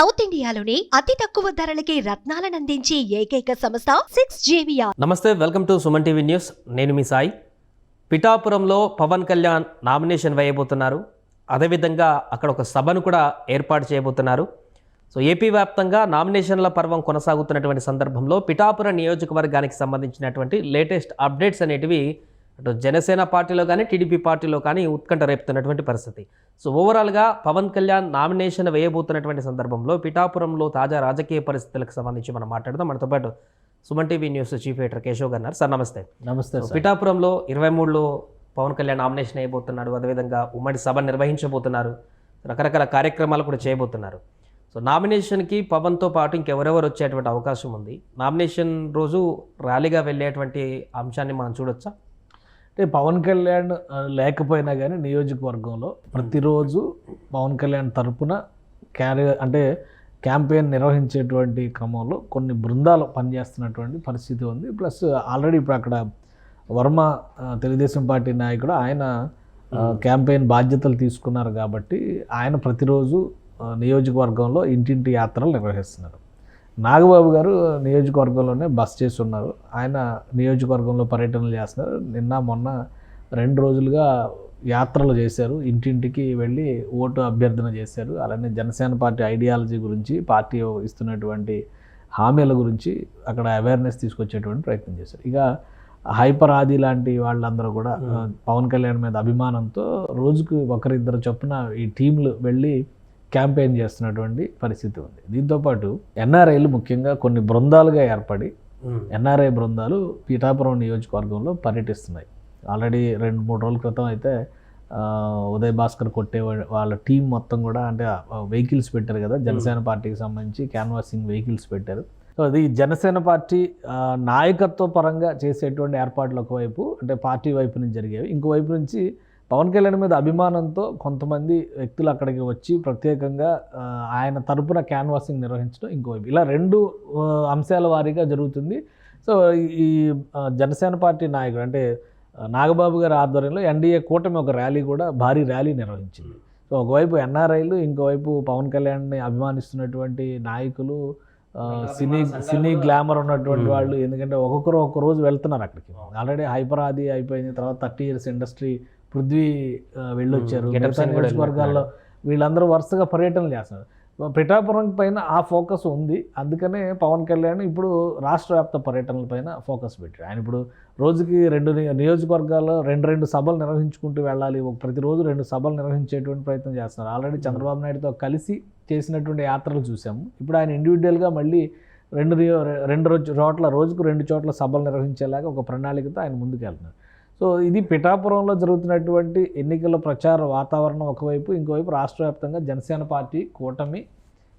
South ఇండియాలోని అతి తక్కువ ధరలకి రత్నాలనందించే ఏకైక సంస్థ సిక్స్ జేవియా నమస్తే welcome to Suman TV news. నేను మీ సాయి. పిఠాపురంలో పవన్ కళ్యాణ్ నామినేషన్ వేయబోతున్నారు. అదేవిధంగా అక్కడ ఒక సభను కూడా ఏర్పాటు చేయబోతున్నారు. సో ఏపీ వ్యాప్తంగా నామినేషన్ల పర్వం కొనసాగుతున్నటువంటి సందర్భంలో పిఠాపురం నియోజకవర్గానికి సంబంధించినటువంటి లేటెస్ట్ అప్డేట్స్ అనేటివి అటు జనసేన పార్టీలో కానీ టీడీపీ పార్టీలో కానీ ఉత్కంఠ రేపుతున్నటువంటి పరిస్థితి. సో ఓవరాల్గా పవన్ కళ్యాణ్ నామినేషన్ వేయబోతున్నటువంటి సందర్భంలో పిఠాపురంలో తాజా రాజకీయ పరిస్థితులకు సంబంధించి మనం మాట్లాడదాం. మనతో పాటు Suman TV news chief editor Keshav గారు సార్ నమస్తే. నమస్తే పిఠాపురంలో ఇరవై మూడులో పవన్ కళ్యాణ్ నామినేషన్ అయిపోతున్నాడు అదేవిధంగా ఉమ్మడి సభ నిర్వహించబోతున్నారు. రకరకాల కార్యక్రమాలు కూడా చేయబోతున్నారు. సో నామినేషన్కి పవన్తో పాటు ఇంకెవరెవరు వచ్చేటువంటి అవకాశం ఉంది? నామినేషన్ రోజు ర్యాలీగా వెళ్ళేటువంటి అంశాన్ని మనం చూడొచ్చా? అంటే పవన్ కళ్యాణ్ లేకపోయినా కానీ నియోజకవర్గంలో ప్రతిరోజు పవన్ కళ్యాణ్ తరపున క్యారీ అంటే క్యాంపెయిన్ నిర్వహించేటువంటి క్రమంలో కొన్ని బృందాలు పనిచేస్తున్నటువంటి పరిస్థితి ఉంది. ప్లస్ ఆల్రెడీ ఇప్పుడు అక్కడ వర్మ తెలుగుదేశం పార్టీ నాయకుడు ఆయన క్యాంపెయిన్ బాధ్యతలు తీసుకున్నారు కాబట్టి ఆయన ప్రతిరోజు నియోజకవర్గంలో ఇంటింటి యాత్రలు నిర్వహిస్తున్నారు. నాగబాబు గారు నియోజకవర్గంలోనే బస్ చేసి ఉన్నారు ఆయన నియోజకవర్గంలో పర్యటనలు చేస్తున్నారు. నిన్న మొన్న రెండు రోజులుగా యాత్రలు చేశారు. ఇంటింటికి వెళ్ళి ఓటు అభ్యర్థన చేశారు. అలానే జనసేన పార్టీ ఐడియాలజీ గురించి పార్టీ ఇస్తున్నటువంటి హామీల గురించి అక్కడ అవేర్నెస్ తీసుకొచ్చేటువంటి ప్రయత్నం చేశారు. ఇక హైపర్ ఆది లాంటి వాళ్ళందరూ కూడా పవన్ కళ్యాణ్ మీద అభిమానంతో రోజుకు ఒకరిద్దరు చొప్పున ఈ టీంలు వెళ్ళి క్యాంపెయిన్ చేస్తున్నటువంటి పరిస్థితి ఉంది. దీంతోపాటు ఎన్ఆర్ఐలు ముఖ్యంగా కొన్ని బృందాలుగా ఏర్పడి ఎన్ఆర్ఐ బృందాలు పీఠాపురం నియోజకవర్గంలో పర్యటిస్తున్నాయి. ఆల్రెడీ రెండు మూడు రోజుల క్రితం అయితే ఉదయ్ భాస్కర్ కొట్టే వాళ్ళ టీం మొత్తం కూడా అంటే వెహికల్స్ పెట్టారు కదా. జనసేన పార్టీకి సంబంధించి క్యాన్వాసింగ్ వెహికల్స్ పెట్టారు. సో అది జనసేన పార్టీ నాయకత్వ పరంగా చేసేటువంటి ఏర్పాట్లు ఒకవైపు అంటే పార్టీ వైపు నుంచి జరిగేవి. ఇంకోవైపు నుంచి పవన్ కళ్యాణ్ మీద అభిమానంతో కొంతమంది వ్యక్తులు అక్కడికి వచ్చి ప్రత్యేకంగా ఆయన తరపున క్యాన్వాసింగ్ నిర్వహించడం ఇంకోవైపు ఇలా రెండు అంశాల వారీగా జరుగుతుంది. సో ఈ- జనసేన పార్టీ నాయకుడు అంటే నాగబాబు గారి ఆధ్వర్యంలో ఎన్డీఏ కూటమి ఒక ర్యాలీ కూడా భారీ ర్యాలీ నిర్వహించింది. సో ఒకవైపు ఎన్ఆర్ఐలు ఇంకోవైపు పవన్ కళ్యాణ్ని అభిమానిస్తున్నటువంటి నాయకులు సినీ సినీ గ్లామర్ ఉన్నటువంటి వాళ్ళు ఎందుకంటే ఒక్కొక్కరు ఒక్కొక్క రోజు వెళ్తున్నారు అక్కడికి. ఆల్రెడీ హైపర్ ఆది అయిపోయింది తర్వాత థర్టీ ఇయర్స్ ఇండస్ట్రీ పృథ్వీ వెళ్ళొచ్చారు. నియోజకవర్గాల్లో వీళ్ళందరూ వరుసగా పర్యటనలు చేస్తున్నారు పిఠాపురం పైన ఆ ఫోకస్ ఉంది. అందుకనే పవన్ కళ్యాణ్ ఇప్పుడు రాష్ట్ర వ్యాప్త పర్యటనల పైన ఫోకస్ పెట్టాడు ఆయన ఇప్పుడు రోజుకి రెండు నియోజకవర్గాల్లో రెండు రెండు సభలు నిర్వహించుకుంటూ వెళ్ళాలి. ఒక ప్రతిరోజు రెండు సభలు నిర్వహించేటువంటి ప్రయత్నం చేస్తున్నారు. ఆల్రెడీ చంద్రబాబు నాయుడుతో కలిసి చేసినటువంటి యాత్రలు చూసాము. ఇప్పుడు ఆయన ఇండివిజువల్గా మళ్ళీ రెండు నియో- రెండు రోజు చోట్ల రోజుకు రెండు చోట్ల సభలు నిర్వహించేలాగా ఒక ప్రణాళికతో ఆయన ముందుకు వెళ్తున్నారు సో ఇది పిఠాపురంలో జరుగుతున్నటువంటి ఎన్నికల ప్రచార వాతావరణం ఒకవైపు ఇంకోవైపు రాష్ట్ర వ్యాప్తంగా జనసేన పార్టీ కూటమి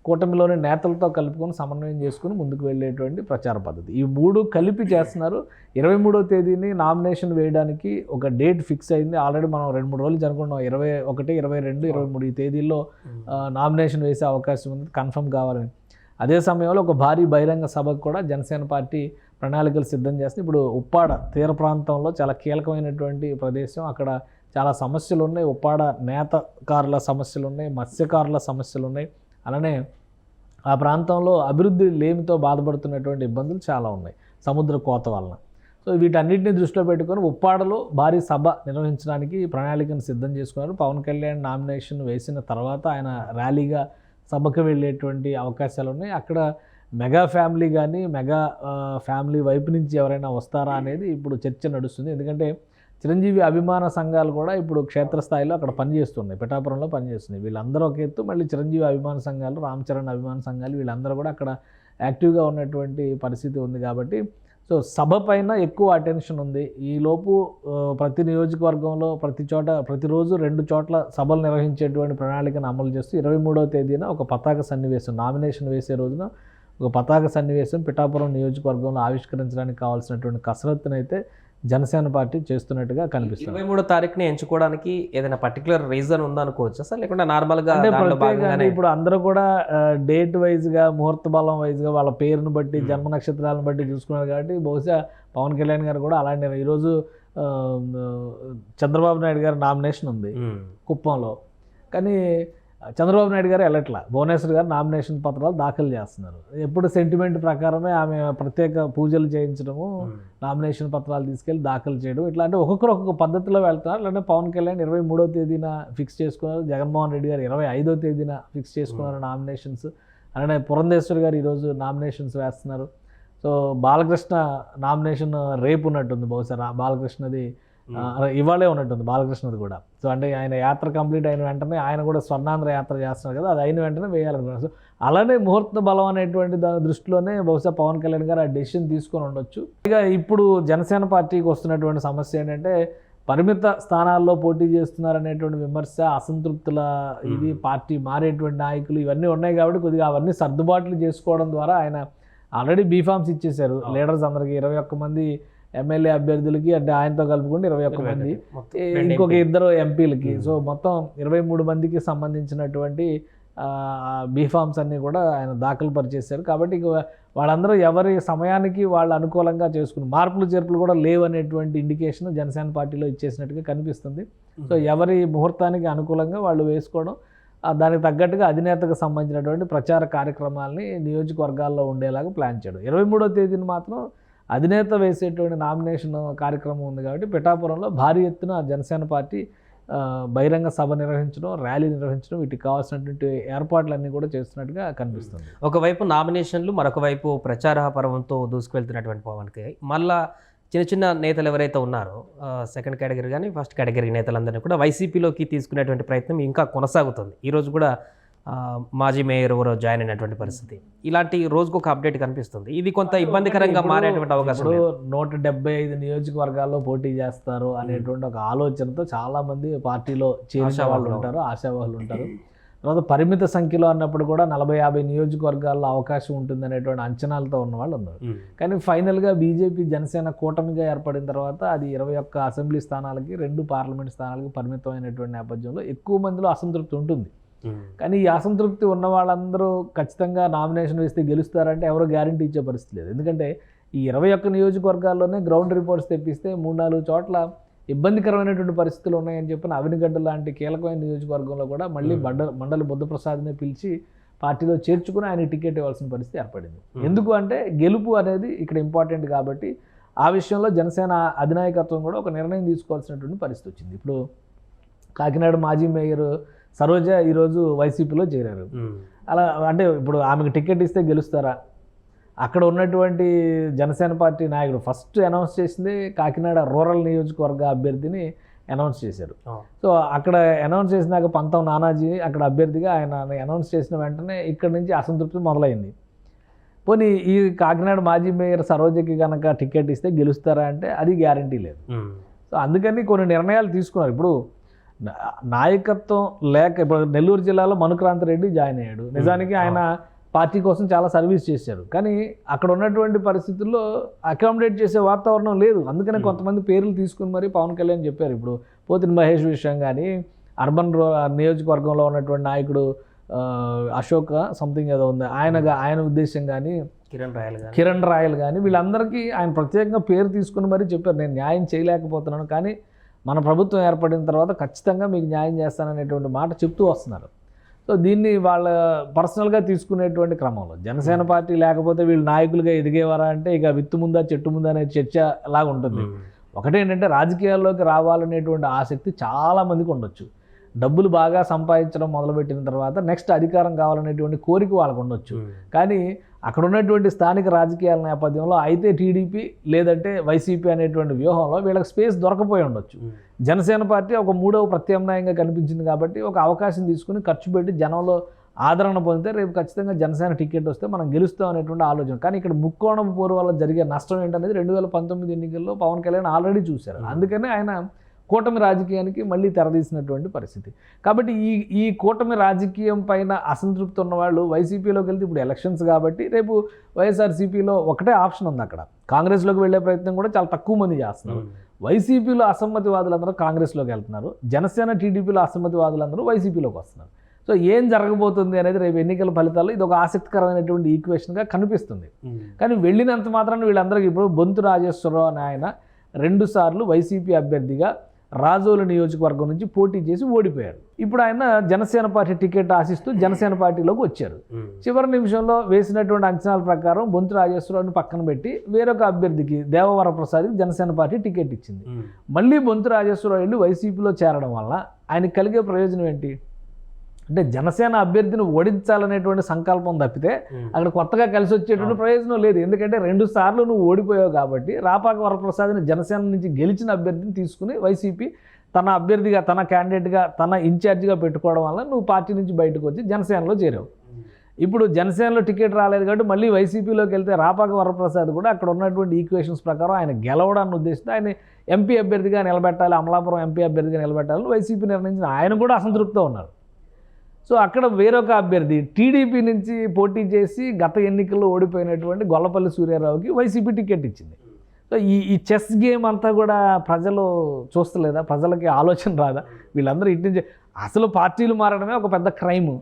కూటమిలోని నేతలతో కలుపుకొని సమన్వయం చేసుకుని ముందుకు వెళ్ళేటువంటి ప్రచార పద్ధతి. ఈ మూడు కలిపి చేస్తున్నారు. ఇరవై మూడో తేదీని నామినేషన్ వేయడానికి ఒక డేట్ ఫిక్స్ అయింది. ఆల్రెడీ మనం రెండు మూడు రోజులు జరుపుకున్నాం. ఇరవై ఒకటి ఇరవై రెండు ఇరవై మూడు ఈ తేదీల్లో నామినేషన్ వేసే అవకాశం ఉంది. కన్ఫర్మ్ కావాలని. అదే సమయంలో ఒక భారీ బహిరంగ సభకు కూడా జనసేన పార్టీ ప్రణాళికలు సిద్ధం చేస్తే ఇప్పుడు ఉప్పాడ తీర ప్రాంతంలో చాలా కీలకమైనటువంటి ప్రదేశం. అక్కడ చాలా సమస్యలు ఉన్నాయి ఉప్పాడ నేతకారుల సమస్యలు ఉన్నాయి మత్స్యకారుల సమస్యలు ఉన్నాయి అలానే ఆ ప్రాంతంలో అభివృద్ధి లేమితో బాధపడుతున్నటువంటి ఇబ్బందులు చాలా ఉన్నాయి. సముద్ర కోత వలన. సో వీటన్నిటిని దృష్టిలో పెట్టుకొని ఉప్పాడలో భారీ సభ నిర్వహించడానికి ప్రణాళికను సిద్ధం చేసుకున్నారు. పవన్ కళ్యాణ్ నామినేషన్ వేసిన తర్వాత ఆయన ర్యాలీగా సభకు వెళ్ళేటువంటి అవకాశాలు ఉన్నాయి అక్కడ మెగా ఫ్యామిలీ కానీ మెగా ఫ్యామిలీ వైపు నుంచి ఎవరైనా వస్తారా అనేది ఇప్పుడు చర్చ నడుస్తుంది. ఎందుకంటే చిరంజీవి అభిమాన సంఘాలు కూడా ఇప్పుడు క్షేత్రస్థాయిలో అక్కడ పనిచేస్తున్నాయి. పిఠాపురంలో పనిచేస్తున్నాయి. వీళ్ళందరూ ఒక ఎత్తు మళ్ళీ చిరంజీవి అభిమాన సంఘాలు రామ్ చరణ్ అభిమాన సంఘాలు వీళ్ళందరూ కూడా అక్కడ యాక్టివ్గా ఉన్నటువంటి పరిస్థితి ఉంది కాబట్టి. సో సభ పైన ఎక్కువ అటెన్షన్ ఉంది. ఈలోపు ప్రతి నియోజకవర్గంలో ప్రతి చోట ప్రతిరోజు రెండు చోట్ల సభలు నిర్వహించేటువంటి ప్రణాళికను అమలు చేస్తూ ఇరవై మూడవ తేదీన ఒక పతాక సన్నివేశం నామినేషన్ వేసే రోజున ఒక పతాక సన్నివేశం పిఠాపురం నియోజకవర్గంలో ఆవిష్కరించడానికి కావాల్సినటువంటి కసరత్తును అయితే జనసేన పార్టీ చేస్తున్నట్టుగా కనిపిస్తుంది. ఇరవై మూడో తారీఖుని ఎంచుకోవడానికి ఏదైనా పర్టికులర్ రీజన్ ఉందనుకోవచ్చా సార్? లేకుంటే నార్మల్గా అంటే ఇప్పుడు అందరూ కూడా డేట్ వైజ్గా ముహూర్త బలం వైజ్గా వాళ్ళ పేరును బట్టి Hmm. జన్మ నక్షత్రాలను బట్టి చూసుకున్నారు కాబట్టి బహుశా పవన్ కళ్యాణ్ గారు కూడా అలాంటి ఈరోజు చంద్రబాబు నాయుడు గారి నామినేషన్ ఉంది మ్మ్. కుప్పంలో. కానీ చంద్రబాబు నాయుడు గారు వెళ్ళట్లా. భువనేశ్వర్ గారు నామినేషన్ పత్రాలు దాఖలు చేస్తున్నారు. ఎప్పుడు సెంటిమెంట్ ప్రకారమే ఆమె ప్రత్యేక పూజలు చేయించడము నామినేషన్ పత్రాలు తీసుకెళ్ళి దాఖలు చేయడం ఇట్లా అంటే ఒక్కొక్కరు ఒక్కొక్క పద్ధతిలో వెళ్తున్నారు. లేదంటే పవన్ కళ్యాణ్ ఇరవై మూడో తేదీన ఫిక్స్ చేసుకున్నారు. జగన్మోహన్ రెడ్డి గారు ఇరవై ఐదో తేదీన ఫిక్స్ చేసుకున్నారు నామినేషన్స్. అలానే పురంధేశ్వర్ గారు ఈరోజు నామినేషన్స్ వేస్తున్నారు. సో బాలకృష్ణ నామినేషన్ రేపు ఉన్నట్టుంది బహుశా. బాలకృష్ణది ఆ, ఇవాళే ఉన్నట్టుంది బాలకృష్ణది కూడా. సో అంటే ఆయన యాత్ర కంప్లీట్ అయిన వెంటనే ఆయన కూడా స్వర్ణాంధ్ర యాత్ర చేస్తున్నారు కదా అది అయిన వెంటనే వేయాలనుకున్నారు సో అలానే ముహూర్త బలం అనేటువంటి దాని దృష్టిలోనే బహుశా పవన్ కళ్యాణ్ గారు ఆ డెసిషన్ తీసుకొని ఉండొచ్చు. ఇక ఇప్పుడు జనసేన పార్టీకి వస్తున్నటువంటి సమస్య ఏంటంటే పరిమిత స్థానాల్లో పోటీ చేస్తున్నారు అనేటువంటి విమర్శ అసంతృప్తుల ఇది పార్టీ మారేటువంటి నాయకులు ఇవన్నీ ఉన్నాయి కాబట్టి కొద్దిగా అవన్నీ సర్దుబాట్లు చేసుకోవడం ద్వారా ఆయన ఆల్రెడీ బీఫామ్స్ ఇచ్చేశారు. లీడర్స్ అందరికి ఇరవై ఒక్క మంది ఎమ్మెల్యే అభ్యర్థులకి అంటే ఆయనతో కలుపుకుంటే ఇరవై ఒక్క మంది. ఇంకొక ఇద్దరు ఎంపీలకి సో మొత్తం ఇరవై మూడు మందికి సంబంధించినటువంటి బీఫామ్స్ అన్నీ కూడా ఆయన దాఖలు పరిచేశారు. కాబట్టి ఇక వాళ్ళందరూ ఎవరి సమయానికి వాళ్ళు అనుకూలంగా చేసుకుని మార్పులు చేర్పులు కూడా లేవు అనేటువంటి ఇండికేషన్ జనసేన పార్టీలో ఇచ్చేసినట్టుగా కనిపిస్తుంది. సో ఎవరి ముహూర్తానికి అనుకూలంగా వాళ్ళు వేసుకోవడం దానికి తగ్గట్టుగా అధినేతకు సంబంధించినటువంటి ప్రచార కార్యక్రమాలని నియోజకవర్గాల్లో ఉండేలాగా ప్లాన్ చేయడం. ఇరవై మూడో తేదీన మాత్రం అధినేత వేసేటువంటి నామినేషన్ కార్యక్రమం ఉంది కాబట్టి పిఠాపురంలో భారీ ఎత్తున జనసేన పార్టీ బహిరంగ సభ నిర్వహించడం ర్యాలీ నిర్వహించడం వీటికి కావాల్సినటువంటి ఏర్పాట్లన్నీ కూడా చేస్తున్నట్టుగా కనిపిస్తుంది. ఒకవైపు నామినేషన్లు మరొక వైపు ప్రచార పర్వంతో దూసుకువెళ్తున్నటువంటి పవన్కి మళ్ళా చిన్న చిన్న నేతలు ఎవరైతే ఉన్నారో సెకండ్ కేటగిరీ కానీ ఫస్ట్ కేటగిరీ నేతలందరినీ కూడా వైసీపీలోకి తీసుకునేటువంటి ప్రయత్నం ఇంకా కొనసాగుతుంది. ఈరోజు కూడా మాజీ మేయర్ ఎవరో జాయిన్ అయినటువంటి పరిస్థితి ఇలాంటి రోజుకు ఒక అప్డేట్ కనిపిస్తుంది ఇది కొంత ఇబ్బందికరంగా మారేటువంటి అవకాశం. నూట డెబ్బై ఐదు నియోజకవర్గాల్లో పోటీ చేస్తారు అనేటువంటి ఒక ఆలోచనతో చాలా మంది పార్టీలో చేరిన వాళ్ళు. ఉంటారు ఆశావాహులు ఉంటారు తర్వాత పరిమిత సంఖ్యలో అన్నప్పుడు కూడా నలభై యాభై నియోజకవర్గాల్లో అవకాశం ఉంటుంది అనేటువంటి అంచనాలతో ఉన్న వాళ్ళు ఉన్నారు. కానీ ఫైనల్గా బీజేపీ జనసేన కూటమిగా ఏర్పడిన తర్వాత అది ఇరవై ఒక్క అసెంబ్లీ స్థానాలకి రెండు పార్లమెంట్ స్థానాలకి పరిమితమైనటువంటి నేపథ్యంలో ఎక్కువ మందిలో అసంతృప్తి ఉంటుంది. కానీ ఈ అసంతృప్తి ఉన్న వాళ్ళందరూ ఖచ్చితంగా నామినేషన్ వేస్తే గెలుస్తారంటే ఎవరో గ్యారంటీ ఇచ్చే పరిస్థితి లేదు ఎందుకంటే ఈ ఇరవై ఒక్క నియోజకవర్గాల్లోనే గ్రౌండ్ రిపోర్ట్స్ తెప్పిస్తే మూడు నాలుగు చోట్ల ఇబ్బందికరమైనటువంటి పరిస్థితులు ఉన్నాయని చెప్పిన అవినిగడ్డ లాంటి కీలకమైన నియోజకవర్గంలో కూడా మళ్ళీ Hmm. మండల మండలి బుద్ధప్రసాద్ని పిలిచి పార్టీలో చేర్చుకుని ఆయన టికెట్ ఇవ్వాల్సిన పరిస్థితి ఏర్పడింది Hmm. ఎందుకు అంటే గెలుపు అనేది ఇక్కడ ఇంపార్టెంట్ కాబట్టి ఆ విషయంలో జనసేన అధినాయకత్వం కూడా ఒక నిర్ణయం తీసుకోవాల్సినటువంటి పరిస్థితి వచ్చింది ఇప్పుడు కాకినాడ మాజీ మేయర్ సరోజ ఈరోజు వైసీపీలో చేరారు. అలా అంటే ఇప్పుడు ఆమెకు టికెట్ ఇస్తే గెలుస్తారా అక్కడ ఉన్నటువంటి జనసేన పార్టీ నాయకుడు ఫస్ట్ అనౌన్స్ చేసింది కాకినాడ రూరల్ నియోజకవర్గ అభ్యర్థిని అనౌన్స్ చేశారు. సో అక్కడ అనౌన్స్ చేసినాక పంతం నానాజీ అక్కడ అభ్యర్థిగా ఆయన అనౌన్స్ చేసిన వెంటనే ఇక్కడ నుంచి అసంతృప్తి మొదలైంది పోనీ ఈ కాకినాడ మాజీ మేయర్ సరోజకి కనుక టికెట్ ఇస్తే గెలుస్తారా అంటే అది గ్యారంటీ లేదు. సో అందుకని కొన్ని నిర్ణయాలు తీసుకున్నారు ఇప్పుడు నాయకత్వం లేక ఇప్పుడు నెల్లూరు జిల్లాలో మనుక్రాంతి రెడ్డి జాయిన్ అయ్యాడు. నిజానికి ఆయన పార్టీ కోసం చాలా సర్వీస్ చేశారు. కానీ అక్కడ ఉన్నటువంటి పరిస్థితుల్లో అకామిడేట్ చేసే వాతావరణం లేదు. అందుకనే. కొంతమంది పేర్లు తీసుకుని మరి పవన్ కళ్యాణ్ చెప్పారు. ఇప్పుడు పోతిన మహేష్ విషయం కానీ అర్బన్ రో నియోజకవర్గంలో ఉన్నటువంటి నాయకుడు అశోక్ సంథింగ్ ఏదో ఉంది. ఆయన ఆయన ఉద్దేశం కానీ కిరణ్ రాయల్ కిరణ్ రాయల్ కానీ వీళ్ళందరికీ ఆయన ప్రత్యేకంగా పేరు తీసుకుని మరీ చెప్పారు. నేను న్యాయం చేయలేకపోతున్నాను. కానీ మన ప్రభుత్వం ఏర్పడిన తర్వాత ఖచ్చితంగా మీకు న్యాయం చేస్తాననేటువంటి మాట చెప్తూ వస్తున్నారు. సో దీన్ని వాళ్ళ పర్సనల్గా తీసుకునేటువంటి క్రమంలో జనసేన పార్టీ లేకపోతే వీళ్ళు నాయకులుగా ఎదిగేవారా అంటే ఇక విత్తు ముందా చెట్టు ముందా అనే చర్చ లాగా ఉంటుంది. ఒకటేంటంటే రాజకీయాల్లోకి రావాలనేటువంటి ఆసక్తి చాలా మందికి ఉండొచ్చు. డబ్బులు బాగా సంపాదించడం మొదలుపెట్టిన తర్వాత నెక్స్ట్ అధికారం కావాలనేటువంటి కోరిక వాళ్ళకు ఉండొచ్చు. కానీ అక్కడ ఉన్నటువంటి స్థానిక రాజకీయాల నేపథ్యంలో అయితే టీడీపీ లేదంటే వైసీపీ అనేటువంటి వ్యూహంలో వీళ్ళకి స్పేస్ దొరకపోయి ఉండొచ్చు. జనసేన పార్టీ ఒక మూడవ ప్రత్యామ్నాయంగా కనిపించింది కాబట్టి ఒక అవకాశం తీసుకుని ఖర్చు పెట్టి జనంలో ఆదరణ పొందితే రేపు ఖచ్చితంగా జనసేన టికెట్ వస్తే మనం గెలుస్తాం అనేటువంటి ఆలోచన. కానీ ఇక్కడ ముక్కోణం పోరు వల్ల జరిగే నష్టం ఏంటనేది రెండు వేల పంతొమ్మిది ఎన్నికల్లో పవన్ కళ్యాణ్ ఆల్రెడీ చూశారు. అందుకనే ఆయన కూటమి రాజకీయానికి మళ్ళీ తెరదీసినటువంటి పరిస్థితి. కాబట్టి ఈ ఈ కూటమి రాజకీయం పైన అసంతృప్తి ఉన్న వాళ్ళు వైసీపీలోకి వెళ్తే ఇప్పుడు ఎలక్షన్స్ కాబట్టి రేపు వైఎస్ఆర్సీపీలో ఒకటే ఆప్షన్ ఉంది అక్కడ. కాంగ్రెస్లోకి వెళ్ళే ప్రయత్నం కూడా చాలా తక్కువ మంది చేస్తున్నారు. వైసీపీలో అసమ్మతివాదులందరూ కాంగ్రెస్లోకి వెళ్తున్నారు. జనసేన టీడీపీలో అసమ్మతివాదులందరూ వైసీపీలోకి వస్తున్నారు. సో ఏం జరగబోతుంది అనేది రేపు ఎన్నికల ఫలితాల్లో ఇది ఒక ఆసక్తికరమైనటువంటి ఈక్వేషన్గా కనిపిస్తుంది. కానీ వెళ్ళినంత మాత్రాన వీళ్ళందరికీ ఇప్పుడు బొంతు రాజేశ్వరరావు అని ఆయన రెండు సార్లు వైసీపీ అభ్యర్థిగా రాజోలు నియోజకవర్గం నుంచి పోటీ చేసి ఓడిపోయారు ఇప్పుడు ఆయన జనసేన పార్టీ టికెట్ ఆశిస్తూ జనసేన పార్టీలోకి వచ్చారు. చివరి నిమిషంలో వేసినటువంటి అంచనాల ప్రకారం బొంతు రాజేశ్వరరావుని పక్కన పెట్టి వేరొక అభ్యర్థికి దేవవర ప్రసాద్కి జనసేన పార్టీ టికెట్ ఇచ్చింది. మళ్ళీ బొంతు రాజేశ్వరరావు వెళ్ళి వైసీపీలో చేరడం వల్ల ఆయనకి కలిగే ప్రయోజనం ఏంటి? అంటే జనసేన అభ్యర్థిని ఓడించాలనేటువంటి సంకల్పం తప్పితే అక్కడ కొత్తగా కలిసి వచ్చేటువంటి ప్రయోజనం లేదు. ఎందుకంటే రెండు సార్లు నువ్వు ఓడిపోయావు కాబట్టి రాపాక వరప్రసాద్ని జనసేన నుంచి గెలిచిన అభ్యర్థిని తీసుకుని వైసీపీ తన అభ్యర్థిగా తన క్యాండిడేట్గా తన ఇన్ఛార్జిగా పెట్టుకోవడం వల్ల నువ్వు పార్టీ నుంచి బయటకు వచ్చి జనసేనలో చేరావు. ఇప్పుడు జనసేనలో టికెట్ రాలేదు కాబట్టి మళ్ళీ వైసీపీలోకి వెళ్తే రాపాక వరప్రసాద్ కూడా అక్కడ ఉన్నటువంటి ఈక్వేషన్స్ ప్రకారం ఆయన గెలవడాన్ని ఉద్దేశిస్తే ఆయన ఎంపీ అభ్యర్థిగా నిలబెట్టాలి అమలాపురం ఎంపీ అభ్యర్థిగా నిలబెట్టాలని వైసీపీ నిర్ణయించిన ఆయన కూడా అసంతృప్తితో ఉన్నారు. సో అక్కడ వేరొక అభ్యర్థి టీడీపీ నుంచి పోటీ చేసి గత ఎన్నికల్లో ఓడిపోయినటువంటి గొల్లపల్లి సూర్యారావుకి వైసీపీ టికెట్ ఇచ్చింది. సో ఈ ఈ చెస్ గేమ్ అంతా కూడా ప్రజలు చూస్తలేదా? ప్రజలకి ఆలోచన రాదా? వీళ్ళందరూ ఇటు నుంచి అసలు పార్టీలు మారడమే ఒక పెద్ద క్రైమ్.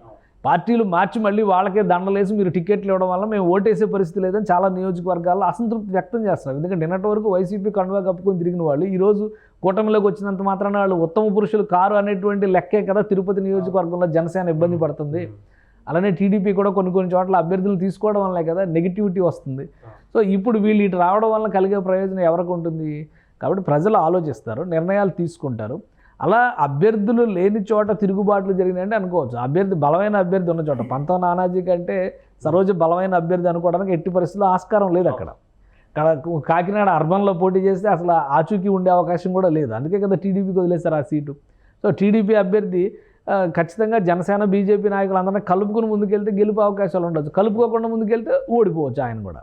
పార్టీలు మార్చి మళ్ళీ వాళ్ళకే దండలేసి మీరు టికెట్లు ఇవ్వడం వల్ల మేము ఓటేసే పరిస్థితి లేదని చాలా నియోజకవర్గాల్లో అసంతృప్తి వ్యక్తం చేస్తున్నారు. ఎందుకంటే నిన్నటి వరకు వైసీపీ కండువా కప్పుకొని తిరిగిన వాళ్ళు ఈరోజు కూటమిలోకి వచ్చినంత మాత్రాన వాళ్ళు ఉత్తమ పురుషులు కారు అనేటువంటి లెక్కే కదా తిరుపతి నియోజకవర్గంలో జనసేన ఇబ్బంది పడుతుంది. అలానే టీడీపీ కూడా కొన్ని కొన్ని చోట్ల అభ్యర్థులు తీసుకోవడం వల్లే కదా నెగిటివిటీ వస్తుంది. సో ఇప్పుడు వీళ్ళు ఇటు రావడం వల్ల కలిగే ప్రయోజనం ఎవరికి ఉంటుంది? కాబట్టి ప్రజలు ఆలోచిస్తారు నిర్ణయాలు తీసుకుంటారు. అలా అభ్యర్థులు లేని చోట తిరుగుబాట్లు జరిగినాయంటే అనుకోవచ్చు. అభ్యర్థి బలమైన అభ్యర్థి ఉన్న చోట. పంతం నానాజీ కంటే సరోజ బలమైన అభ్యర్థి అనుకోవడానికి ఎట్టి పరిస్థితుల్లో ఆస్కారం లేదు అక్కడ. కాకినాడ అర్బన్లో పోటీ చేస్తే అసలు ఆచూకీ ఉండే అవకాశం కూడా లేదు. అందుకే కదా టీడీపీకి వదిలేశారు ఆ సీటు. సో టీడీపీ అభ్యర్థి ఖచ్చితంగా జనసేన బీజేపీ నాయకులందరినీ కలుపుకుని ముందుకెళ్తే గెలుపు అవకాశాలు ఉండొచ్చు. కలుపుకోకుండా ముందుకెళ్తే ఓడిపోవచ్చు ఆయన కూడా.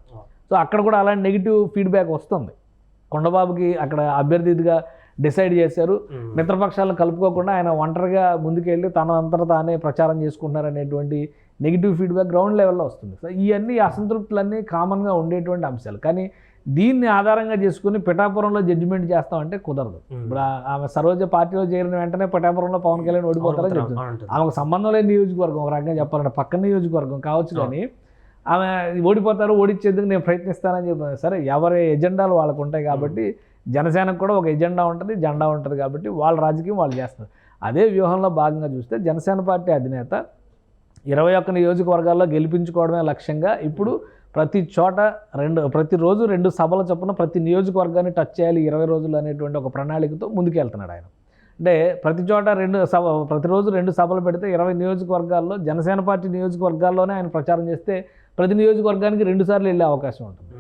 సో అక్కడ కూడా అలాంటి నెగిటివ్ ఫీడ్బ్యాక్ వస్తుంది. కొండబాబుకి అక్కడ అభ్యర్థిగా డిసైడ్ చేశారు. మిత్రపక్షాలను కలుపుకోకుండా ఆయన ఒంటరిగా ముందుకెళ్ళి తన అంతట తానే ప్రచారం చేసుకుంటున్నారు అనేటువంటి నెగిటివ్ ఫీడ్బ్యాక్ గ్రౌండ్ లెవెల్లో వస్తుంది. సో ఇవన్నీ అసంతృప్తులన్నీ కామన్గా ఉండేటువంటి అంశాలు. కానీ దీన్ని ఆధారంగా చేసుకుని పిఠాపురంలో జడ్జిమెంట్ చేస్తామంటే కుదరదు. ఇప్పుడు ఆమె సరోజ పార్టీలో చేరిన వెంటనే పిఠాపురంలో పవన్ కళ్యాణ్ ఓడిపోతారని చెప్తుంది. ఆమెకు సంబంధం లేని నియోజకవర్గం ఒక రకంగా చెప్పాలంటే పక్క నియోజకవర్గం కావచ్చు కానీ ఆమె ఓడిపోతారు ఓడిచ్చేందుకు నేను ప్రయత్నిస్తానని చెప్పాను సరే ఎవరి ఎజెండాలు వాళ్ళకు ఉంటాయి కాబట్టి జనసేనకు కూడా ఒక ఎజెండా ఉంటుంది జెండా ఉంటుంది కాబట్టి వాళ్ళ రాజకీయం వాళ్ళు చేస్తారు అదే వ్యూహంలో భాగంగా చూస్తే జనసేన పార్టీ అధినేత ఇరవై ఒక్క నియోజకవర్గాల్లో గెలిపించుకోవడమే లక్ష్యంగా ఇప్పుడు ప్రతి చోట రెండు ప్రతిరోజు రెండు సభల చొప్పున ప్రతి నియోజకవర్గాన్ని టచ్ చేయాలి ఇరవై రోజులు అనేటువంటి ఒక ప్రణాళికతో ముందుకెళ్తున్నాడు ఆయన. అంటే ప్రతి చోట రెండు సభ ప్రతిరోజు రెండు సభలు పెడితే ఇరవై నియోజకవర్గాల్లో జనసేన పార్టీ నియోజకవర్గాల్లోనే ఆయన ప్రచారం చేస్తే ప్రతి నియోజకవర్గానికి రెండుసార్లు వెళ్ళే అవకాశం ఉంటుంది.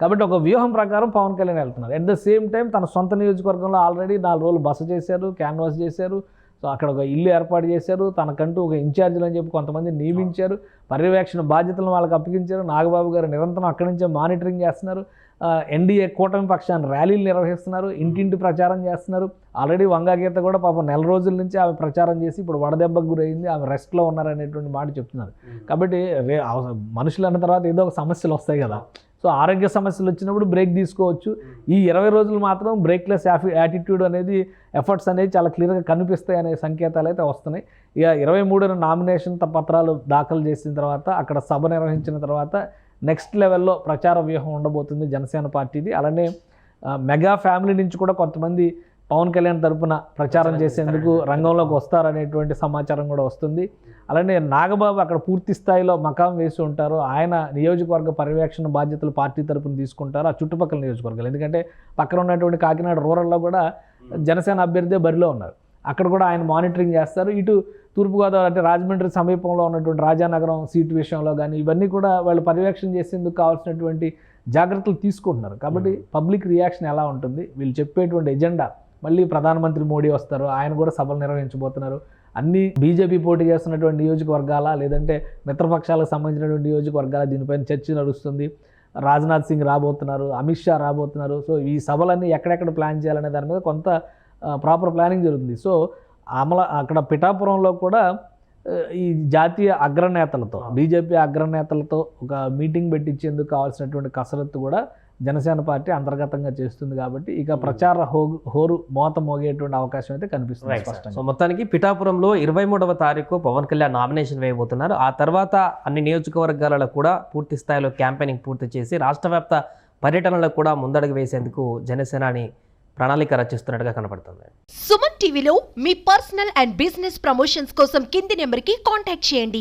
కాబట్టి ఒక వ్యూహం ప్రకారం పవన్ కళ్యాణ్ వెళ్తున్నారు. అట్ ద సేమ్ టైం తన సొంత నియోజకవర్గంలో ఆల్రెడీ నాలుగు రోజులు బస చేశారు క్యాన్వాస్ చేశారు. సో అక్కడ ఒక ఇల్లు ఏర్పాటు చేశారు. తనకంటూ ఒక ఇన్ఛార్జీలు అని చెప్పి కొంతమంది నియమించారు. పర్యవేక్షణ బాధ్యతలను వాళ్ళకి అప్పగించారు. నాగబాబు గారు నిరంతరం అక్కడి నుంచే మానిటరింగ్ చేస్తున్నారు. ఎన్డీఏ కూటమి పక్షాన్ని ర్యాలీలు నిర్వహిస్తున్నారు. ఇంటింటి ప్రచారం చేస్తున్నారు. ఆల్రెడీ వంగాగీత కూడా పాపం నెల రోజుల నుంచి ఆమె ప్రచారం చేసి ఇప్పుడు వడదెబ్బకు గురైంది. ఆమె రెస్ట్లో ఉన్నారనేటువంటి మాట చెప్తున్నారు. కాబట్టి రే అవ- మనుషులు అన్న తర్వాత ఏదో ఒక సమస్యలు వస్తాయి కదా. సో ఆరోగ్య సమస్యలు వచ్చినప్పుడు బ్రేక్ తీసుకోవచ్చు. ఈ ఇరవై రోజులు మాత్రం బ్రేక్లెస్ యాటిట్యూడ్ అనేది ఎఫర్ట్స్ అనేది చాలా క్లియర్గా కనిపిస్తాయి అనే సంకేతాలు అయితే వస్తున్నాయి. ఇక ఇరవై మూడున నామినేషన్ త- పత్రాలు దాఖలు చేసిన తర్వాత అక్కడ సభ నిర్వహించిన తర్వాత నెక్స్ట్ లెవెల్లో ప్రచార వ్యూహం ఉండబోతుంది జనసేన పార్టీది. అలానే మెగా ఫ్యామిలీ నుంచి కూడా కొంతమంది పవన్ కళ్యాణ్ తరపున ప్రచారం చేసేందుకు రంగంలోకి వస్తారనేటువంటి సమాచారం కూడా వస్తుంది. అలానే నాగబాబు అక్కడ పూర్తి స్థాయిలో మకాం వేసి ఉంటారు. ఆయన నియోజకవర్గ పర్యవేక్షణ బాధ్యతలు పార్టీ తరపున తీసుకుంటారు. ఆ చుట్టుపక్కల నియోజకవర్గాలు. ఎందుకంటే పక్కన ఉన్నటువంటి కాకినాడ రూరల్లో కూడా జనసేన అభ్యర్థి బరిలో ఉన్నారు. అక్కడ కూడా ఆయన మానిటరింగ్ చేస్తారు. ఇటు తూర్పుగోదావరి అంటే రాజమండ్రి సమీపంలో ఉన్నటువంటి రాజానగరం సీటు విషయంలో కానీ ఇవన్నీ కూడా వాళ్ళు పర్యవేక్షణ చేసేందుకు కావాల్సినటువంటి జాగ్రత్తలు తీసుకుంటున్నారు. కాబట్టి పబ్లిక్ రియాక్షన్ ఎలా ఉంటుంది? వీళ్ళు చెప్పేటువంటి ఎజెండా మళ్ళీ ప్రధానమంత్రి మోడీ వస్తారు ఆయన కూడా సభలు నిర్వహించబోతున్నారు. అన్ని బీజేపీ పోటీ చేస్తున్నటువంటి నియోజకవర్గాల లేదంటే మిత్రపక్షాలకు సంబంధించినటువంటి నియోజకవర్గాల దీనిపైన చర్చ నడుస్తుంది. రాజ్నాథ్ సింగ్ రాబోతున్నారు అమిత్ షా రాబోతున్నారు. సో ఈ సభలన్నీ ఎక్కడెక్కడ ప్లాన్ చేయాలనే దాని మీద కొంత ప్రాపర్ ప్లానింగ్ జరుగుతుంది. సో అమల అక్కడ పిఠాపురంలో కూడా ఈ జాతీయ అగ్రనేతలతో బీజేపీ అగ్రనేతలతో ఒక మీటింగ్ పెట్టించేందుకు కావాల్సినటువంటి కసరత్తు కూడా జనసేన పార్టీ అంతర్గతంగా చేస్తుంది కాబట్టి ఇక ప్రచార హో హోరు మోత మోగేటువంటి అవకాశం అయితే కనిపిస్తుంది సో మొత్తానికి పిఠాపురంలో ఇరవై మూడవ తారీఖు పవన్ కళ్యాణ్ నామినేషన్ వేయబోతున్నారు. ఆ తర్వాత అన్ని నియోజకవర్గాలలో కూడా పూర్తి స్థాయిలో క్యాంపెయినింగ్ పూర్తి చేసి రాష్ట్ర వ్యాప్త పర్యటనలకు కూడా ముందడుగు వేసేందుకు జనసేనాని ప్రణాళిక రచిస్తున్నట్టుగా కనపడుతుంది. సుమన్ టీవీలో మీ పర్సనల్ అండ్ బిజినెస్ ప్రమోషన్స్ కోసం కింది నెంబర్కి కాంటాక్ట్ చేయండి.